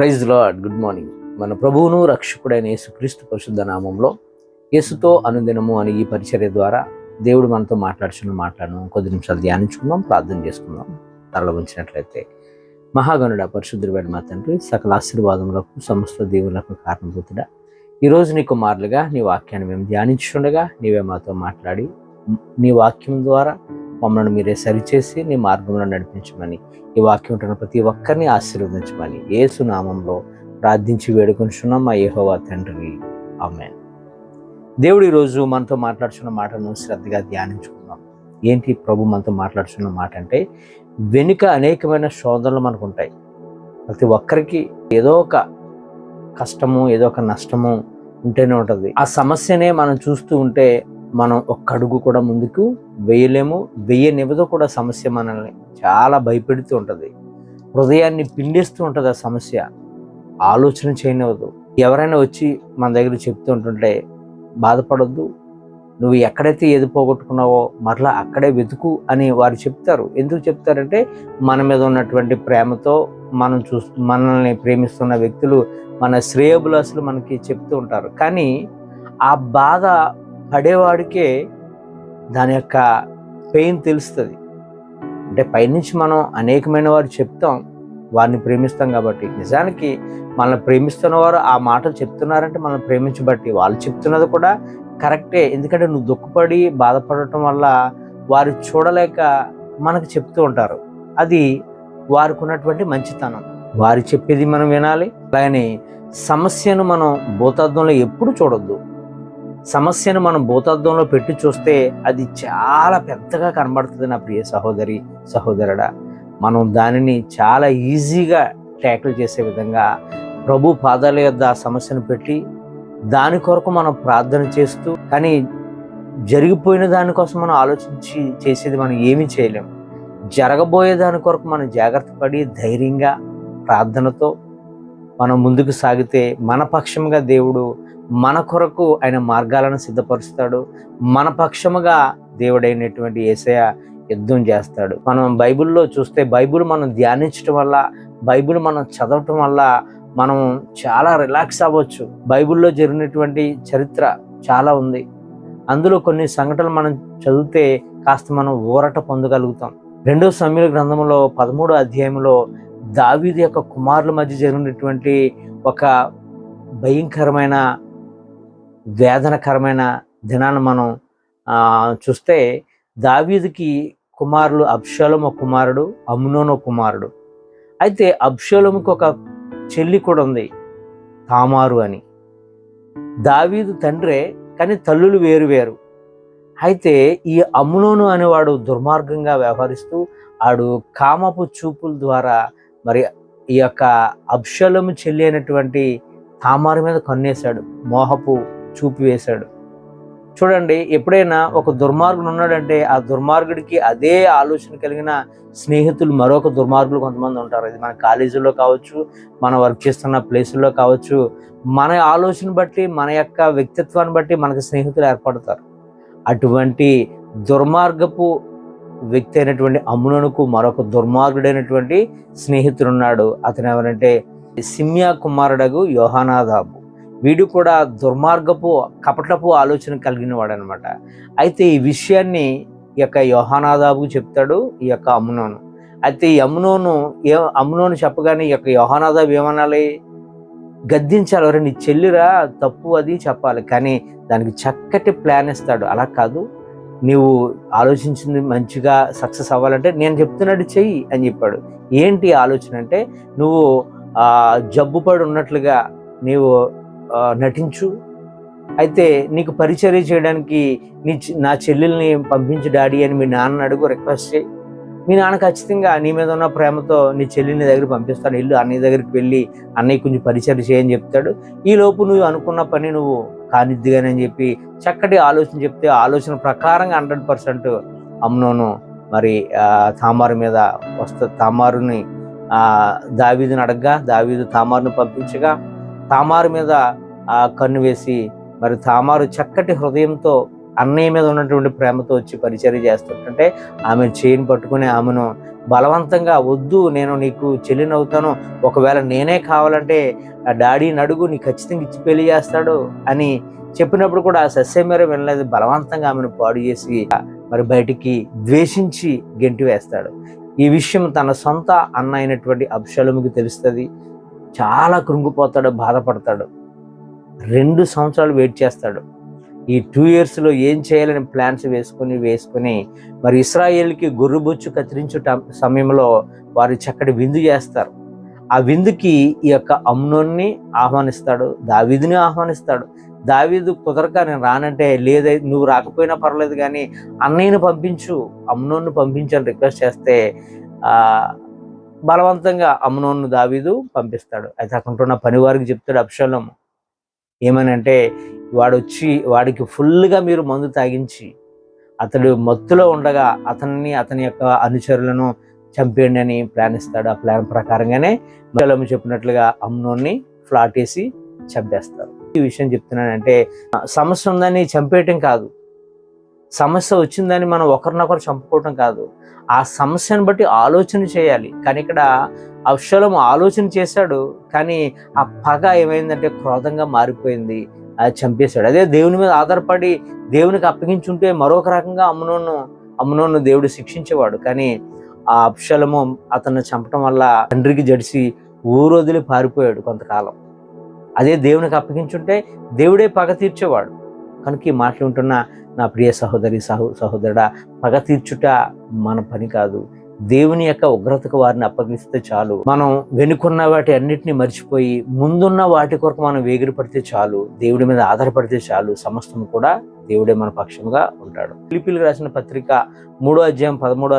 Praise lord good morning మన ప్రభువును రక్షకుడైన యేసుక్రీస్తు పరిశుద్ధ నామంలో యేసుతో అనుదినము అని ఈ పరిచర్య ద్వారా దేవుడు మనతో మాట్లాడుచున్న మాట్లాడను కొద్ది నిమిషాలు ధ్యానించుకుందాం ప్రార్థన చేసుకుందాం. తరల ఉంచినట్లయితే మహాగణుడ పరిశుద్ధుడు మా తండ్రి సకల ఆశీర్వాదములకు సమస్త దేవులకు కారణభూతుడా. ఈరోజు నీ కుమారులుగా నీ వాక్యాన్ని మేము ధ్యానించుండగా నీవే మాతో మాట్లాడి నీ వాక్యం ద్వారా మమ్మల్ని మీరే సరిచేసి నీ మార్గంలో నడిపించమని ఈ వాక్యం ఉంటున్న ప్రతి ఒక్కరిని ఆశీర్వదించమని యేసు నామంలో ప్రార్థించి వేడుకొనిచున్నాం మా యెహోవా తండ్రి. ఆమెన్. దేవుడు ఈరోజు మనతో మాట్లాడుచున్న మాటను శ్రద్ధగా ధ్యానించుకుందాం. ఏంటి ప్రభు మనతో మాట్లాడుచున్న మాట అంటే వెనుక అనేకమైన శోధనలు మనకు ఉంటాయి ప్రతి ఒక్కరికి ఏదో ఒక కష్టము ఏదో ఒక నష్టము ఉంటేనే ఉంటుంది. ఆ సమస్యనే మనం చూస్తూ ఉంటే మనం ఒక్క అడుగు కూడా ముందుకు వేయలేము వేయనివ్వదు కూడా సమస్య మనల్ని. చాలా భయపెడుతూ ఉంటుంది. హృదయాన్ని పిండిస్తూ ఉంటుంది ఆ సమస్య. ఆలోచన చేయనివ్వదు. ఎవరైనా వచ్చి మన దగ్గర చెప్తూ ఉంటుంటే బాధపడద్దు. నువ్వు ఎక్కడైతే ఏది పోగొట్టుకున్నావో మరలా అక్కడే వెతుకు అని వారు చెప్తారు. ఎందుకు చెప్తారంటే మన మీద ఉన్నటువంటి ప్రేమతో మనం చూ మనల్ని ప్రేమిస్తున్న వ్యక్తులు మన శ్రేయబులాసులు మనకి చెప్తూ ఉంటారు. కానీ ఆ బాధ పడేవాడికే దాని యొక్క పెయిన్ తెలుస్తుంది. అంటే పైనుంచి మనం అనేకమైన వారు చెప్తాం వారిని ప్రేమిస్తాం కాబట్టి. నిజానికి మనల్ని ప్రేమిస్తున్న వారు ఆ మాటలు చెప్తున్నారంటే మనం ప్రేమించబట్టి వాళ్ళు చెప్తున్నది కూడా కరెక్టే. ఎందుకంటే నువ్వు దుఃఖపడి బాధపడటం వల్ల వారు చూడలేక మనకు చెప్తూ ఉంటారు. అది వారికి ఉన్నటువంటి మంచితనం. వారు చెప్పేది మనం వినాలి. అలాగని సమస్యను మనం భూతత్వంలో ఎప్పుడు చూడొద్దు. సమస్యను మనం భూతత్వంలో పెట్టి చూస్తే అది చాలా పెద్దగా కనబడుతుంది నా ప్రియ సహోదరి సహోదరుడా. మనం దానిని చాలా ఈజీగా ట్యాకిల్ చేసే విధంగా ప్రభు పాదాల యొద్ద ఆ సమస్యను పెట్టి దాని కొరకు మనం ప్రార్థన చేస్తూ కానీ జరిగిపోయిన దానికోసం మనం ఆలోచించి చేసేది మనం ఏమీ చేయలేం. జరగబోయే దాని కొరకు మనం జాగ్రత్త పడి ధైర్యంగా ప్రార్థనతో మనం ముందుకు సాగితే మన పక్షముగా దేవుడు మన కొరకు ఆయన మార్గాలను సిద్ధపరుస్తాడు. మన పక్షముగా దేవుడైనటువంటి ఏసయ యుద్ధం చేస్తాడు. మనం బైబిల్లో చూస్తే బైబిల్ మనం ధ్యానించడం వల్ల బైబిల్ మనం చదవటం వల్ల మనం చాలా రిలాక్స్ అవ్వచ్చు. బైబిల్లో జరిగినటువంటి చరిత్ర చాలా ఉంది. అందులో కొన్ని సంఘటనలు మనం చదివితే కాస్త మనం ఊరట పొందగలుగుతాం. రెండో సమీర గ్రంథంలో పదమూడో అధ్యాయంలో దావీది యొక్క కుమారుల మధ్య జరిగినటువంటి ఒక భయంకరమైన వేదనకరమైన దినాన్ని మనం చూస్తే దావీదికి కుమారులు అబ్షాలం కుమారుడు అమ్నోను కుమారుడు. అయితే అబ్షాలంకి ఒక చెల్లి కూడా ఉంది తామారు అని. దావీదు తండ్రే కానీ తల్లులు వేరు వేరు. అయితే ఈ అమ్నోను అనేవాడు దుర్మార్గంగా వ్యవహరిస్తూ ఆడు కామపు చూపుల ద్వారా మరి ఈ యొక్క అబ్షలము చెల్లి అయినటువంటి తామారు మీద కన్నేశాడు. మోహపు చూపి వేశాడు. చూడండి ఎప్పుడైనా ఒక దుర్మార్గుడు ఉన్నాడంటే ఆ దుర్మార్గుడికి అదే ఆలోచన కలిగిన స్నేహితులు మరొక దుర్మార్గులు కొంతమంది ఉంటారు. ఇది మన కాలేజీలో కావచ్చు మనం వర్క్ చేస్తున్న ప్లేసుల్లో కావచ్చు. మన ఆలోచన బట్టి మన యొక్క వ్యక్తిత్వాన్ని బట్టి మనకు స్నేహితులు ఏర్పడతారు. అటువంటి దుర్మార్గపు వ్యక్తి అయినటువంటి అమ్మునకు మరొక దుర్మార్గుడైనటువంటి స్నేహితుడున్నాడు. అతను ఎవరంటే సిమ్యా కుమారుడగు యోహానాదాబు. వీడు కూడా దుర్మార్గపు కపటపు ఆలోచన కలిగిన వాడనమాట అయితే ఈ విషయాన్ని ఈ యొక్క యోహానాదాబు చెప్తాడు ఈ యొక్క అమ్మునోను అయితే ఈ అమ్మునోను ఏ అమ్మునోను చెప్పగానే ఈ యొక్క యోహానాదాబు ఏమనాలి? గద్దించాలి. ఎవరైనా నీ చెల్లిరా తప్పు అది చెప్పాలి. కానీ దానికి చక్కటి ప్లాన్ ఇస్తాడు. అలా కాదు. నీవు ఆలోచించింది మంచిగా సక్సెస్ అవ్వాలంటే నేను చెప్తున్నాడు చెయ్యి అని చెప్పాడు. ఏంటి ఆలోచన అంటే నువ్వు జబ్బుపడి ఉన్నట్లుగా నీవు నటించు. అయితే నీకు పరిచర్య చేయడానికి నీ నా చెల్లెల్ని పంపించి డాడీ అని మీ నాన్న అడుగు రిక్వెస్ట్ చేయి మీ నాన్న ఖచ్చితంగా నీ మీద ఉన్న ప్రేమతో నీ చెల్లిని దగ్గర పంపిస్తాను ఇల్లు అన్నయ్య దగ్గరికి వెళ్ళి అన్నయ్య కొంచెం పరిచయం చేయని చెప్తాడు. ఈ లోపు నువ్వు అనుకున్న పని నువ్వు కానిద్దిగానని చెప్పి చక్కటి ఆలోచన చెప్తే ఆలోచన ప్రకారంగా హండ్రెడ్ పర్సెంట్ అమ్నోను మరి తామారు మీద వస్తా తామారుని దావీదుని అడగ్గా దావీదు తామారుని పంపించగా తామారు మీద కన్ను వేసి మరి తామారు చక్కటి హృదయంతో అన్నయ్య మీద ఉన్నటువంటి ప్రేమతో వచ్చి పరిచయం చేస్తుంటే ఆమె చేయిని పట్టుకుని ఆమెను బలవంతంగా వద్దు నేను నీకు చెల్లిని అవుతాను ఒకవేళ నేనే కావాలంటే ఆ డాడీని అడుగు నీ ఖచ్చితంగా ఇచ్చి పెళ్ళి చేస్తాడు అని చెప్పినప్పుడు కూడా ఆ సస్యమేర వినలేదు. బలవంతంగా ఆమెను పాడు చేసి మరి బయటికి ద్వేషించి గెంటి వేస్తాడు. ఈ విషయం తన సొంత అన్న అయినటువంటి అబ్షలముకి తెలుస్తుంది. చాలా కృంగిపోతాడు బాధపడతాడు. రెండు సంవత్సరాలు వెయిట్ చేస్తాడు. ఈ టూ ఇయర్స్లో ఏం చేయాలని ప్లాన్స్ వేసుకొని వేసుకొని మరి ఇస్రాయేల్కి గొర్రుబొచ్చు కత్తిరించుట సమయంలో వారు చక్కటి విందు చేస్తారు. ఆ విందుకి ఈ యొక్క అమ్నోన్ని ఆహ్వానిస్తాడు దావీదుని ఆహ్వానిస్తాడు. దావీదు కుదరక నేను రానంటే లేదా నువ్వు రాకపోయినా పర్లేదు కానీ అన్నయ్యను పంపించు అమ్నోన్ను పంపించని రిక్వెస్ట్ చేస్తే బలవంతంగా అమ్నోన్ను దావీదు పంపిస్తాడు. అయితే అక్కడ ఉన్న పనివారికి చెప్తాడు అప్షలం ఏమని అంటే వాడు వచ్చి వాడికి ఫుల్గా మీరు మందు తాగించి అతడు మత్తులో ఉండగా అతన్ని అతని యొక్క అనుచరులను చంపేయండి అని ప్లాన్ ఇస్తాడు ఆ ప్లాన్ ప్రకారంగానే మరలమ్మ చెప్పినట్లుగా అమ్నోన్ని ఫ్లాట్ వేసి చంపేస్తారు. ఈ విషయం చెప్తున్నానంటే సమస్య ఉందని చంపేయటం కాదు. సమస్య వచ్చిందని మనం ఒకరినొకరు చంపుకోవటం కాదు. ఆ సమస్యను బట్టి ఆలోచన చేయాలి. కానీ ఇక్కడ అక్షలం ఆలోచన చేశాడు. కానీ ఆ పగ ఏమైందంటే క్రోధంగా మారిపోయింది. అది చంపేశాడు. అదే దేవుని మీద ఆధారపడి దేవునికి అప్పగించుంటే మరొక రకంగా అమ్మనోను అమ్మనోను దేవుడు శిక్షించేవాడు. కానీ ఆ అప్షలము అతన్ని చంపటం వల్ల తండ్రికి జడిసి ఊరొదిలి పారిపోయాడు కొంతకాలం. అదే దేవునికి అప్పగించుంటే దేవుడే పగ తీర్చేవాడు. కనుక ఈ మాటలు ఉంటున్న నా ప్రియ సహోదరి సహో సహోదరుడా పగ తీర్చుట మన పని కాదు. దేవుని యొక్క ఉగ్రతకు వారిని అప్పగిస్తే చాలు. మనం వెనుకున్న వాటి అన్నిటిని మర్చిపోయి ముందున్న వాటి కొరకు మనం వేగిరి పడితే చాలు. దేవుడి మీద ఆధారపడితే చాలు. సమస్తం కూడా దేవుడే మన పక్షముగా ఉంటాడు. పిలిపిలు రాసిన పత్రిక మూడో అధ్యాయం పదమూడో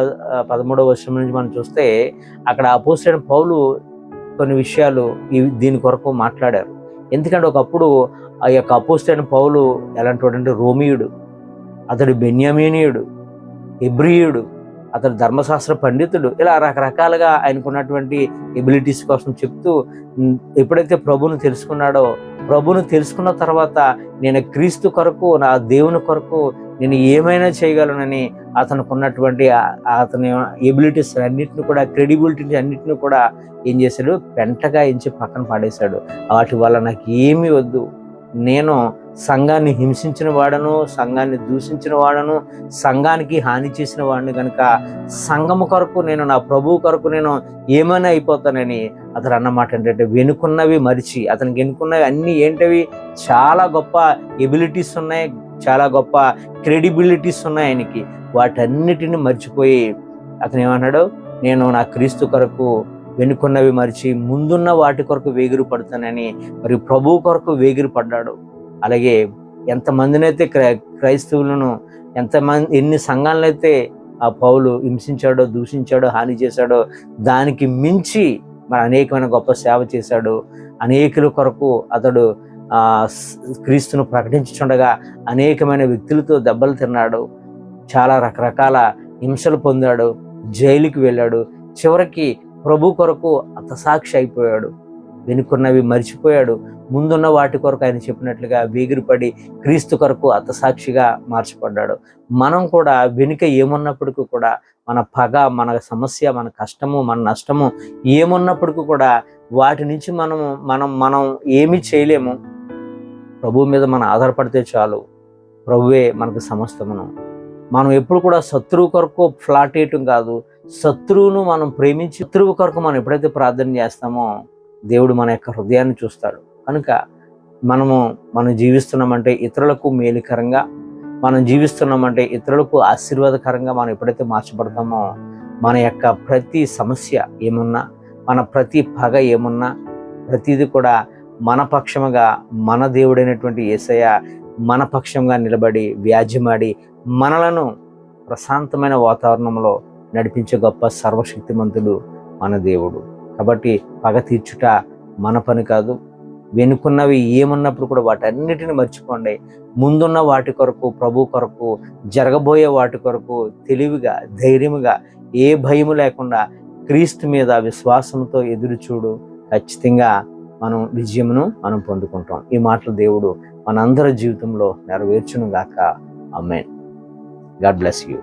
పదమూడో వర్షం నుంచి మనం చూస్తే అక్కడ అపోజిట్ పౌలు కొన్ని విషయాలు దీని కొరకు మాట్లాడారు. ఎందుకంటే ఒకప్పుడు ఆ యొక్క అపోస్టైన పౌలు ఎలాంటి వాడంటే రోమియుడు అతడు బెన్యామీనియుడు ఎబ్రియుడు అతడు ధర్మశాస్త్ర పండితుడు. ఇలా రకరకాలుగా ఆయనకున్నటువంటి ఎబిలిటీస్ కోసం చెప్తూ ఎప్పుడైతే ప్రభును తెలుసుకున్నాడో ప్రభును తెలుసుకున్న తర్వాత నేను క్రీస్తు కొరకు నా దేవుని కొరకు నేను ఏమైనా చేయగలనని అతనికి ఉన్నటువంటి అతని ఎబిలిటీస్ అన్నింటిని కూడా క్రెడిబిలిటీ అన్నింటిని కూడా ఏం చేశాడు? పెంటగా ఎంచి పక్కన పాడేశాడు. వాటి వల్ల నాకు ఏమీ వద్దు. నేను సంఘాన్ని హింసించిన వాడను సంఘాన్ని దూషించిన వాడను సంఘానికి హాని చేసిన వాడిని కనుక సంఘము కొరకు నేను నా ప్రభువు కొరకు నేను ఏమైనా అయిపోతానని అతను అన్నమాట ఏంటంటే వెనుకున్నవి మరిచి అతనికి వెనుకున్నవి అన్నీ ఏంటవి? చాలా గొప్ప ఎబిలిటీస్ ఉన్నాయి చాలా గొప్ప క్రెడిబిలిటీస్ ఉన్నాయి ఆయనకి. వాటన్నిటిని మర్చిపోయి అతను ఏమన్నాడు? నేను నా క్రీస్తు కొరకు వెనుకున్నవి మరిచి ముందున్న వాటి కొరకు వేగిరి పడతానని మరి ప్రభు కొరకు వేగిరి పడ్డాడు. అలాగే ఎంతమందినైతే క్రై క్రైస్తవులను ఎంతమంది ఎన్ని సంఘాలనైతే ఆ పౌలు హింసించాడో దూషించాడో హాని చేశాడో దానికి మించి మరి అనేకమైన గొప్ప సేవ చేశాడు. అనేకుల కొరకు అతడు క్రీస్తును ప్రకటించుండగా అనేకమైన వ్యక్తులతో దెబ్బలు తిన్నాడు. చాలా రకరకాల హింసలు పొందాడు. జైలుకి వెళ్ళాడు. చివరికి ప్రభు కొరకు అతసాక్షి అయిపోయాడు. వెనుకున్నవి మర్చిపోయాడు. ముందున్న వాటి కొరకు ఆయన చెప్పినట్లుగా వేగిరిపడి క్రీస్తు కొరకు అతసాక్షిగా మార్చబడ్డాడు. మనం కూడా వెనుక ఏమున్నప్పటికీ కూడా మన పగ మన సమస్య మన కష్టము మన నష్టము ఏమున్నప్పటికీ కూడా వాటి నుంచి మనము మనం మనం ఏమి చేయలేము. ప్రభు మీద మనం ఆధారపడితే చాలు. ప్రభువే మనకు సమస్తమును. మనం ఎప్పుడు కూడా శత్రువు కొరకు ఫ్లాట్ వేయటం కాదు. శత్రువును మనం ప్రేమించి శత్రువు కొరకు మనం ఎప్పుడైతే ప్రార్థన చేస్తామో దేవుడు మన యొక్క హృదయాన్ని చూస్తాడు. కనుక మనము మనం జీవిస్తున్నామంటే ఇతరులకు మేలుకరంగా మనం జీవిస్తున్నామంటే ఇతరులకు ఆశీర్వాదకరంగా మనం ఎప్పుడైతే మార్చబడతామో మన యొక్క ప్రతి సమస్య ఏమున్నా మన ప్రతి పగ ఏమున్నా ప్రతిదీ కూడా మన పక్షముగా మన దేవుడైనటువంటి ఏసయ్య మన పక్షంగా నిలబడి వ్యాజ్యమాడి మనలను ప్రశాంతమైన వాతావరణంలో నడిపించే గొప్ప సర్వశక్తిమంతుడు మన దేవుడు. కాబట్టి పగ తీర్చుట మన పని కాదు వెనుకున్నవి ఏమున్నప్పుడు కూడా వాటన్నిటిని మర్చిపోండి. ముందున్న వాటి కొరకు ప్రభు కొరకు జరగబోయే వాటి కొరకు తెలివిగా ధైర్యముగా ఏ భయము లేకుండా క్రీస్తు మీద విశ్వాసంతో ఎదురు చూడు. ఖచ్చితంగా మనం విజయమును మనం పొందుకుంటాం. ఈ మాటలు దేవుడు మనందరి జీవితంలో నెరవేర్చును గాక అమ్మాయి గాడ్ బ్లెస్ యూ.